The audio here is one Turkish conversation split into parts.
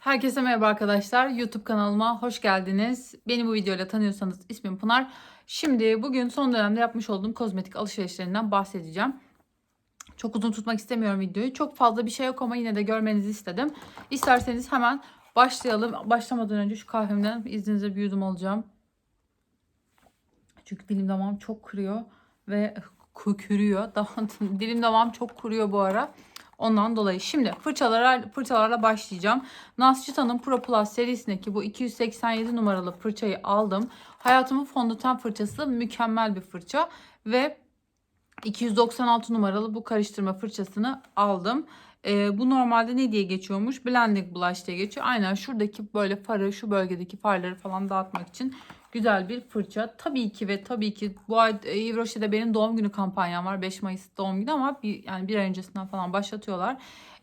Herkese merhaba arkadaşlar. YouTube kanalıma hoş geldiniz. Beni bu videoyla tanıyorsanız ismim Pınar. Şimdi bugün son dönemde yapmış olduğum kozmetik alışverişlerinden bahsedeceğim. Çok uzun tutmak istemiyorum videoyu. Çok fazla bir şey yok ama yine de görmenizi istedim. İsterseniz hemen başlayalım. Başlamadan önce şu kahvemden izninizle bir yudum alacağım. Çünkü dilim damağım çok kuruyor ve kükürüyor. dilim damağım çok kuruyor bu ara. Ondan dolayı şimdi fırçalara, fırçalarla başlayacağım. Nascita'nın Pro Plus serisindeki bu 287 numaralı fırçayı aldım. Hayatımın fondöten fırçası mükemmel bir fırça ve 296 numaralı bu karıştırma fırçasını aldım. Ee, bu normalde ne diye geçiyormuş? Blending Blush diye geçiyor. Aynen şuradaki böyle farı, şu bölgedeki farları falan dağıtmak için güzel bir fırça. Tabii ki ve tabii ki bu ay e, Yves Rocher'de benim doğum günü kampanyam var. 5 Mayıs doğum günü ama bir, yani bir ay öncesinden falan başlatıyorlar.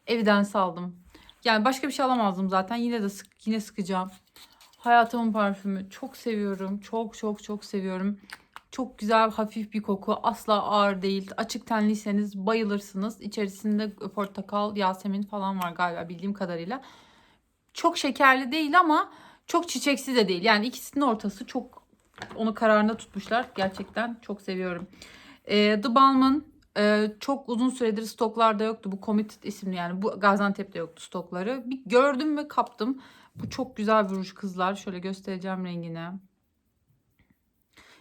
Evidence aldım. Yani başka bir şey alamazdım zaten. Yine de sık, yine sıkacağım. Hayatımın parfümü. Çok seviyorum. Çok çok çok seviyorum. Çok güzel hafif bir koku. Asla ağır değil. Açık tenliyseniz bayılırsınız. İçerisinde portakal, yasemin falan var galiba bildiğim kadarıyla. Çok şekerli değil ama çok çiçeksi de değil. Yani ikisinin ortası çok onu kararında tutmuşlar. Gerçekten çok seviyorum. E, The Balm'ın e, çok uzun süredir stoklarda yoktu. Bu Committed isimli yani bu Gaziantep'te yoktu stokları. Bir gördüm ve kaptım. Bu çok güzel bir ruj kızlar. Şöyle göstereceğim rengini.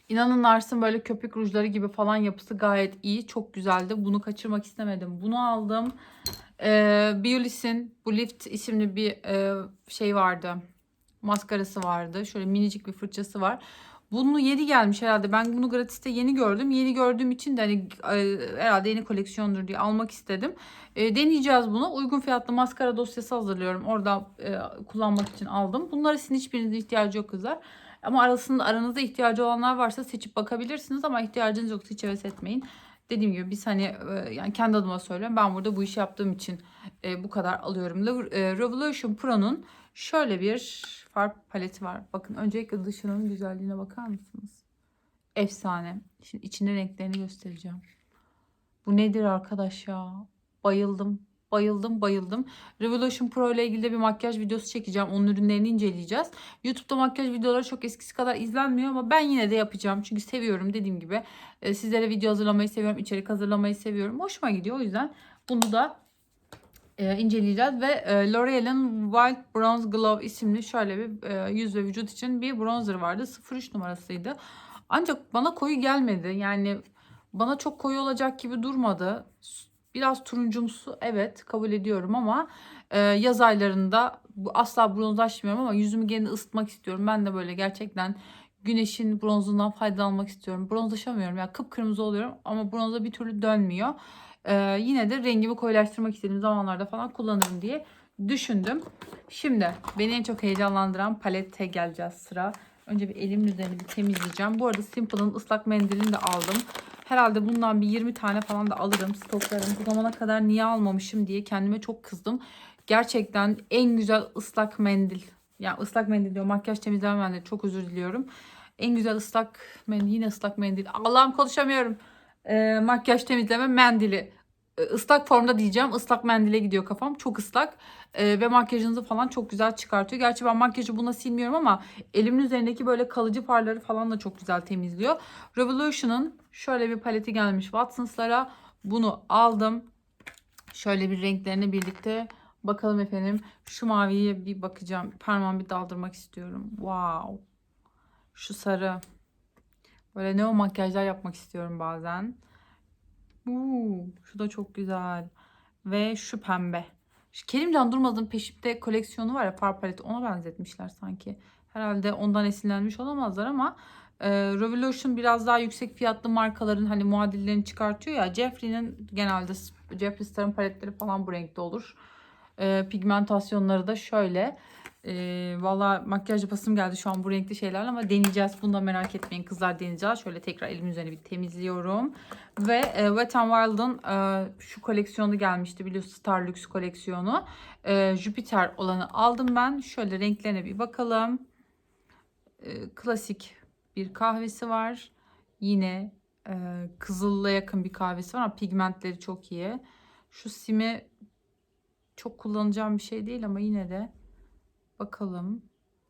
İnanın Nars'ın böyle köpük rujları gibi falan yapısı gayet iyi. Çok güzeldi. Bunu kaçırmak istemedim. Bunu aldım. Ee, Biolis'in bu Lift isimli bir e, şey vardı. Maskarası vardı. Şöyle minicik bir fırçası var. Bunu yeni gelmiş herhalde. Ben bunu gratiste yeni gördüm. Yeni gördüğüm için de hani e, herhalde yeni koleksiyondur diye almak istedim. E, deneyeceğiz bunu. Uygun fiyatlı maskara dosyası hazırlıyorum. Orada e, kullanmak için aldım. Bunlar sizin hiçbirinizin ihtiyacı yok kızlar. Ama arasında aranızda ihtiyacı olanlar varsa seçip bakabilirsiniz ama ihtiyacınız yoksa hiç heves etmeyin. Dediğim gibi biz hani e, yani kendi adıma söylüyorum. Ben burada bu işi yaptığım için e, bu kadar alıyorum. E, Revolution Pro'nun şöyle bir far paleti var. Bakın öncelikle dışının güzelliğine bakar mısınız? Efsane. Şimdi içinde renklerini göstereceğim. Bu nedir arkadaş ya? Bayıldım. Bayıldım bayıldım. Revolution Pro ile ilgili de bir makyaj videosu çekeceğim. Onun ürünlerini inceleyeceğiz. YouTube'da makyaj videoları çok eskisi kadar izlenmiyor ama ben yine de yapacağım. Çünkü seviyorum dediğim gibi. E, sizlere video hazırlamayı seviyorum. içerik hazırlamayı seviyorum. Hoşuma gidiyor. O yüzden bunu da e, inceleyeceğiz. Ve e, L'Oreal'in Wild Bronze Glow isimli şöyle bir e, yüz ve vücut için bir bronzer vardı. 03 numarasıydı. Ancak bana koyu gelmedi. Yani bana çok koyu olacak gibi durmadı. Biraz turuncumsu evet kabul ediyorum ama e, yaz aylarında bu asla bronzlaşmıyorum ama yüzümü gene ısıtmak istiyorum. Ben de böyle gerçekten güneşin bronzundan faydalanmak istiyorum. Bronzlaşamıyorum ya yani kıpkırmızı oluyorum ama bronza bir türlü dönmüyor. E, yine de rengimi koyulaştırmak istediğim zamanlarda falan kullanırım diye düşündüm. Şimdi beni en çok heyecanlandıran palette geleceğiz sıra. Önce bir elimin üzerini bir temizleyeceğim. Bu arada Simple'ın ıslak mendilini de aldım. Herhalde bundan bir 20 tane falan da alırım. Stoklarım bu zamana kadar niye almamışım diye kendime çok kızdım. Gerçekten en güzel ıslak mendil. Yani ıslak mendil diyor. Makyaj temizleme mendil. Çok özür diliyorum. En güzel ıslak mendil. Yine ıslak mendil. Allah'ım konuşamıyorum. Ee, makyaj temizleme mendili ıslak formda diyeceğim. Islak mendile gidiyor kafam. Çok ıslak. Ee, ve makyajınızı falan çok güzel çıkartıyor. Gerçi ben makyajı buna silmiyorum ama elimin üzerindeki böyle kalıcı farları falan da çok güzel temizliyor. Revolution'ın şöyle bir paleti gelmiş Watsons'lara. Bunu aldım. Şöyle bir renklerini birlikte bakalım efendim. Şu maviye bir bakacağım. Parmağımı bir daldırmak istiyorum. Wow. Şu sarı. Böyle neo makyajlar yapmak istiyorum bazen. Uuu, şu da çok güzel. Ve şu pembe. Şu Kerimcan Durmaz'ın peşimde koleksiyonu var ya far paleti ona benzetmişler sanki. Herhalde ondan esinlenmiş olamazlar ama e, Revolution biraz daha yüksek fiyatlı markaların hani muadillerini çıkartıyor ya. Jeffrey'nin genelde Jeffree Star'ın paletleri falan bu renkte olur. E, pigmentasyonları da şöyle. E, Valla makyaj yapasım geldi şu an bu renkli şeylerle ama deneyeceğiz. Bunu da merak etmeyin kızlar deneyeceğiz. Şöyle tekrar elimin üzerine bir temizliyorum. Ve e, Wet n Wild'ın e, şu koleksiyonu gelmişti biliyorsunuz Star Lux koleksiyonu. E, Jupiter olanı aldım ben. Şöyle renklerine bir bakalım. E, klasik bir kahvesi var. Yine e, kızılla yakın bir kahvesi var ama pigmentleri çok iyi. Şu simi çok kullanacağım bir şey değil ama yine de Bakalım.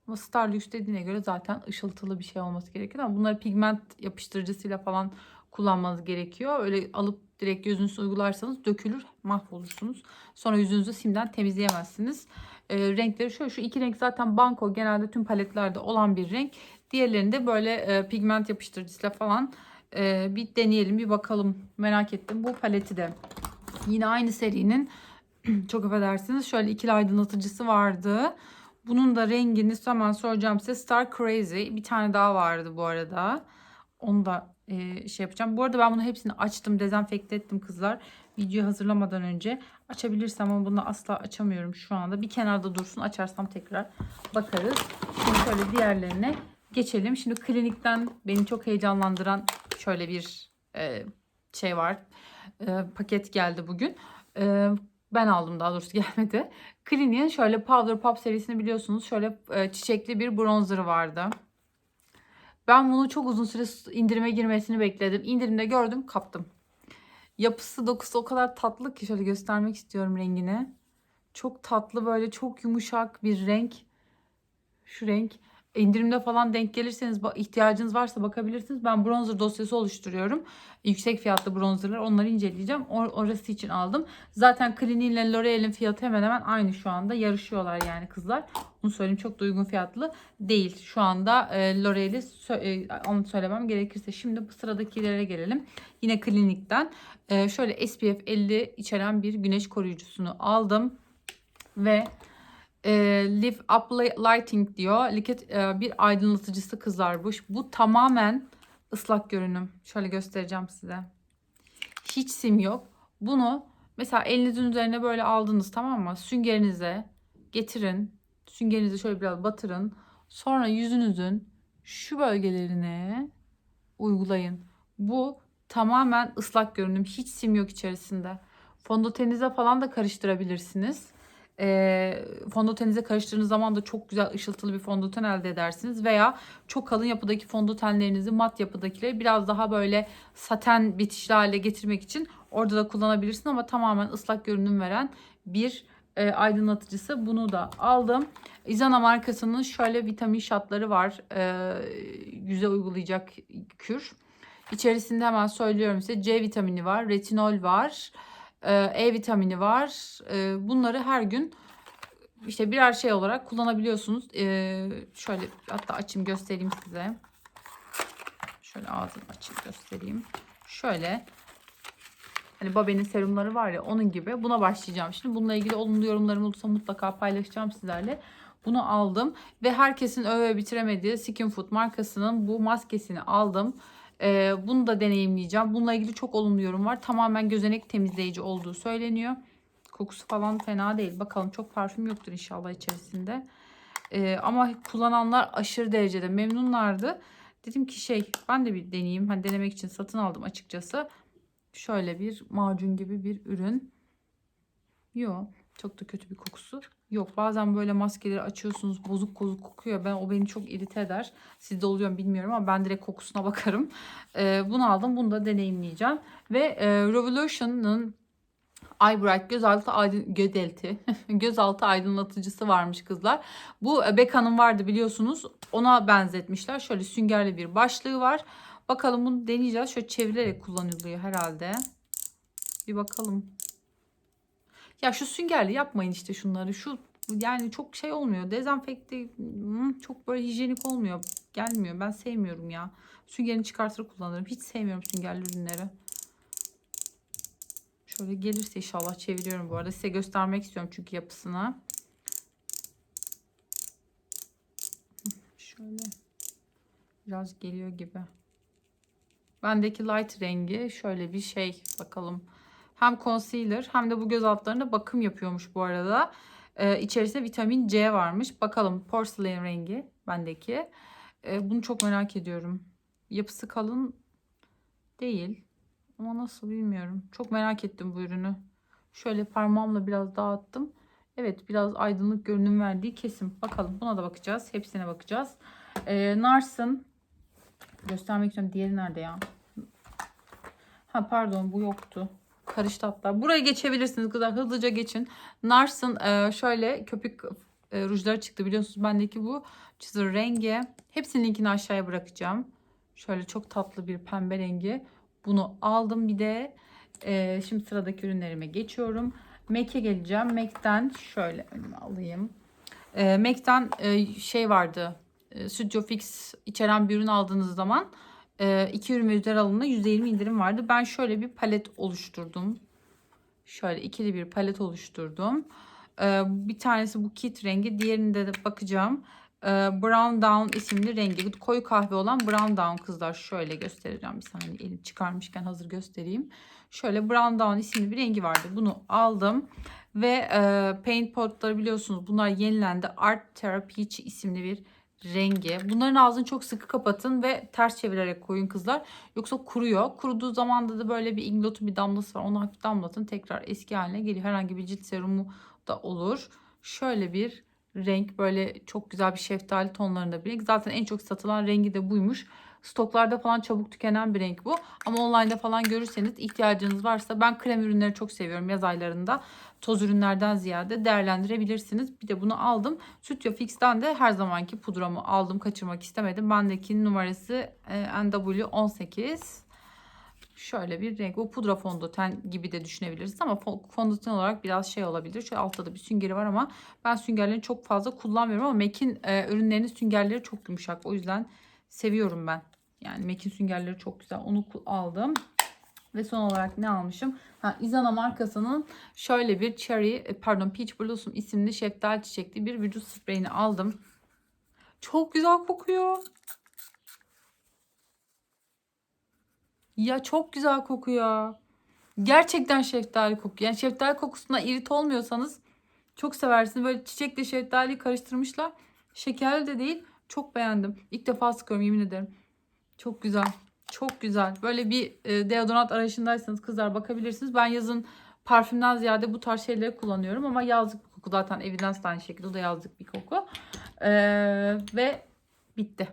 Ama Starlux dediğine göre zaten ışıltılı bir şey olması gerekiyor ama bunları pigment yapıştırıcısıyla falan kullanmanız gerekiyor. Öyle alıp direkt gözünüze uygularsanız dökülür, mahvolursunuz. Sonra yüzünüzü simden temizleyemezsiniz. Ee, renkleri şöyle şu iki renk zaten banko genelde tüm paletlerde olan bir renk. Diğerlerinde böyle e, pigment yapıştırıcısıyla falan e, bir deneyelim bir bakalım merak ettim. Bu paleti de yine aynı serinin çok affedersiniz şöyle ikili aydınlatıcısı vardı. Bunun da rengini hemen soracağım size. Star Crazy. Bir tane daha vardı bu arada. Onu da e, şey yapacağım. Bu arada ben bunu hepsini açtım. Dezenfekte ettim kızlar. Videoyu hazırlamadan önce. Açabilirsem ama bunu asla açamıyorum şu anda. Bir kenarda dursun. Açarsam tekrar bakarız. Şimdi şöyle diğerlerine geçelim. Şimdi klinikten beni çok heyecanlandıran şöyle bir e, şey var. E, paket geldi bugün. E, ben aldım daha doğrusu gelmedi. Clinique'in şöyle Powder Pop serisini biliyorsunuz. Şöyle e, çiçekli bir bronzer vardı. Ben bunu çok uzun süre indirime girmesini bekledim. İndirimde gördüm kaptım. Yapısı dokusu o kadar tatlı ki şöyle göstermek istiyorum rengini. Çok tatlı böyle çok yumuşak bir renk. Şu renk. İndirimde falan denk gelirseniz ihtiyacınız varsa bakabilirsiniz. Ben bronzer dosyası oluşturuyorum. Yüksek fiyatlı bronzerlar onları inceleyeceğim. Or- orası için aldım. Zaten Clinique ile L'Oreal'in fiyatı hemen hemen aynı şu anda. Yarışıyorlar yani kızlar. Bunu söyleyeyim çok da uygun fiyatlı değil. Şu anda e, L'Oreal'i sö- e, onu söylemem gerekirse. Şimdi bu sıradakilere gelelim. Yine Clinique'den e, şöyle SPF 50 içeren bir güneş koruyucusunu aldım. Ve e, Live Up Lighting diyor. Liquid e, bir aydınlatıcısı kızarmış. Bu tamamen ıslak görünüm. Şöyle göstereceğim size. Hiç sim yok. Bunu mesela elinizin üzerine böyle aldınız tamam mı? Süngerinize getirin. Süngerinizi şöyle biraz batırın. Sonra yüzünüzün şu bölgelerine uygulayın. Bu tamamen ıslak görünüm. Hiç sim yok içerisinde. Fondötenize falan da karıştırabilirsiniz e, fondötenize karıştırdığınız zaman da çok güzel ışıltılı bir fondöten elde edersiniz. Veya çok kalın yapıdaki fondötenlerinizi mat yapıdakileri biraz daha böyle saten bitişli hale getirmek için orada da kullanabilirsin ama tamamen ıslak görünüm veren bir e, aydınlatıcısı. Bunu da aldım. Izana markasının şöyle vitamin şatları var. E, yüze uygulayacak kür. İçerisinde hemen söylüyorum size C vitamini var, retinol var. E vitamini var. E, bunları her gün işte birer şey olarak kullanabiliyorsunuz. E, şöyle hatta açayım göstereyim size. Şöyle ağzını açayım göstereyim. Şöyle hani Babe'nin serumları var ya onun gibi buna başlayacağım. Şimdi bununla ilgili olumlu yorumlarım olursa mutlaka paylaşacağım sizlerle. Bunu aldım ve herkesin öve bitiremediği Skin Food markasının bu maskesini aldım. Ee, bunu da deneyimleyeceğim. Bununla ilgili çok olumlu yorum var. Tamamen gözenek temizleyici olduğu söyleniyor. Kokusu falan fena değil. Bakalım çok parfüm yoktur inşallah içerisinde. Ee, ama kullananlar aşırı derecede memnunlardı. Dedim ki şey ben de bir deneyeyim. Hani denemek için satın aldım açıkçası. Şöyle bir macun gibi bir ürün. Yok. Çok da kötü bir kokusu yok. Bazen böyle maskeleri açıyorsunuz bozuk bozuk kokuyor. Ben o beni çok irite eder. Sizde oluyor mu bilmiyorum ama ben direkt kokusuna bakarım. Ee, bunu aldım. Bunu da deneyimleyeceğim. Ve e, Revolution'ın Eyebright gözaltı aydın gözelti gözaltı aydınlatıcısı varmış kızlar. Bu e, Becca'nın vardı biliyorsunuz. Ona benzetmişler. Şöyle süngerli bir başlığı var. Bakalım bunu deneyeceğiz. Şöyle çevirerek kullanılıyor herhalde. Bir bakalım. Ya şu süngerli yapmayın işte şunları. Şu yani çok şey olmuyor. Dezenfekte hmm, çok böyle hijyenik olmuyor. Gelmiyor. Ben sevmiyorum ya. Süngerini çıkartır kullanırım. Hiç sevmiyorum süngerli ürünleri. Şöyle gelirse inşallah çeviriyorum bu arada. Size göstermek istiyorum çünkü yapısını. Şöyle biraz geliyor gibi. Bendeki light rengi şöyle bir şey bakalım. Hem concealer hem de bu göz altlarında bakım yapıyormuş bu arada. Ee, içerisinde vitamin C varmış. Bakalım porcelain rengi bendeki. Ee, bunu çok merak ediyorum. Yapısı kalın değil. Ama nasıl bilmiyorum. Çok merak ettim bu ürünü. Şöyle parmağımla biraz dağıttım. Evet biraz aydınlık görünüm verdiği kesim. Bakalım buna da bakacağız. Hepsine bakacağız. Ee, Nars'ın göstermek istiyorum. Diğeri nerede ya? Ha pardon bu yoktu karıştı hatta. Buraya geçebilirsiniz kızlar. Hızlıca geçin. Nars'ın e, şöyle köpük e, rujları çıktı biliyorsunuz. Bendeki bu çizir rengi. Hepsinin linkini aşağıya bırakacağım. Şöyle çok tatlı bir pembe rengi. Bunu aldım bir de. e, şimdi sıradaki ürünlerime geçiyorum. MAC'e geleceğim. MAC'ten şöyle önüme alayım. E, MAC'ten e, şey vardı. E, Studio Fix içeren bir ürün aldığınız zaman e, iki ürün ve üzeri alımda %20 indirim vardı. Ben şöyle bir palet oluşturdum. Şöyle ikili bir palet oluşturdum. Ee, bir tanesi bu kit rengi. Diğerinde de bakacağım. Ee, Brown Down isimli rengi. Koyu kahve olan Brown Down kızlar. Şöyle göstereceğim. Bir saniye elim çıkarmışken hazır göstereyim. Şöyle Brown Down isimli bir rengi vardı. Bunu aldım. Ve e, paint potları biliyorsunuz bunlar yenilendi. Art Therapy isimli bir rengi. Bunların ağzını çok sıkı kapatın ve ters çevirerek koyun kızlar. Yoksa kuruyor. Kuruduğu zaman da böyle bir inglotu bir damlası var. Onu hafif damlatın. Tekrar eski haline geliyor. Herhangi bir cilt serumu da olur. Şöyle bir renk böyle çok güzel bir şeftali tonlarında bir renk. Zaten en çok satılan rengi de buymuş. Stoklarda falan çabuk tükenen bir renk bu. Ama online'da falan görürseniz ihtiyacınız varsa ben krem ürünleri çok seviyorum yaz aylarında. Toz ürünlerden ziyade değerlendirebilirsiniz. Bir de bunu aldım. Studio Fix'ten de her zamanki pudramı aldım. Kaçırmak istemedim. Bendeki numarası e, NW18. Şöyle bir renk. Bu pudra fondöten gibi de düşünebiliriz ama fo- fondöten olarak biraz şey olabilir. Şöyle altta da bir süngeri var ama ben süngerlerini çok fazla kullanmıyorum ama MAC'in e, ürünlerinin süngerleri çok yumuşak. O yüzden seviyorum ben. Yani MAC'in süngerleri çok güzel. Onu aldım. Ve son olarak ne almışım? Ha, Izana markasının şöyle bir Cherry, e, pardon Peach Blossom isimli şeftali çiçekli bir vücut spreyini aldım. Çok güzel kokuyor. Ya çok güzel kokuyor. Gerçekten şeftali kokuyor. Yani şeftali kokusuna irit olmuyorsanız çok seversiniz. Böyle çiçekle şeftaliyi karıştırmışlar. Şekerli de değil. Çok beğendim. İlk defa sıkıyorum yemin ederim. Çok güzel. Çok güzel. Böyle bir e, deodorant arayışındaysanız kızlar bakabilirsiniz. Ben yazın parfümden ziyade bu tarz şeyleri kullanıyorum ama yazlık bir koku. Zaten Evidence de aynı şekilde. O da yazlık bir koku. Ee, ve bitti.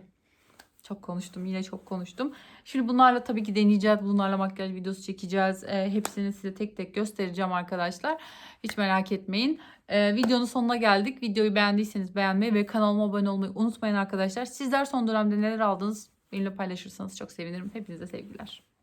Çok konuştum. Yine çok konuştum. Şimdi bunlarla tabii ki deneyeceğiz. Bunlarla makyaj videosu çekeceğiz. Ee, hepsini size tek tek göstereceğim arkadaşlar. Hiç merak etmeyin. Ee, videonun sonuna geldik. Videoyu beğendiyseniz beğenmeyi ve kanalıma abone olmayı unutmayın arkadaşlar. Sizler son dönemde neler aldınız benimle paylaşırsanız çok sevinirim. Hepinize sevgiler.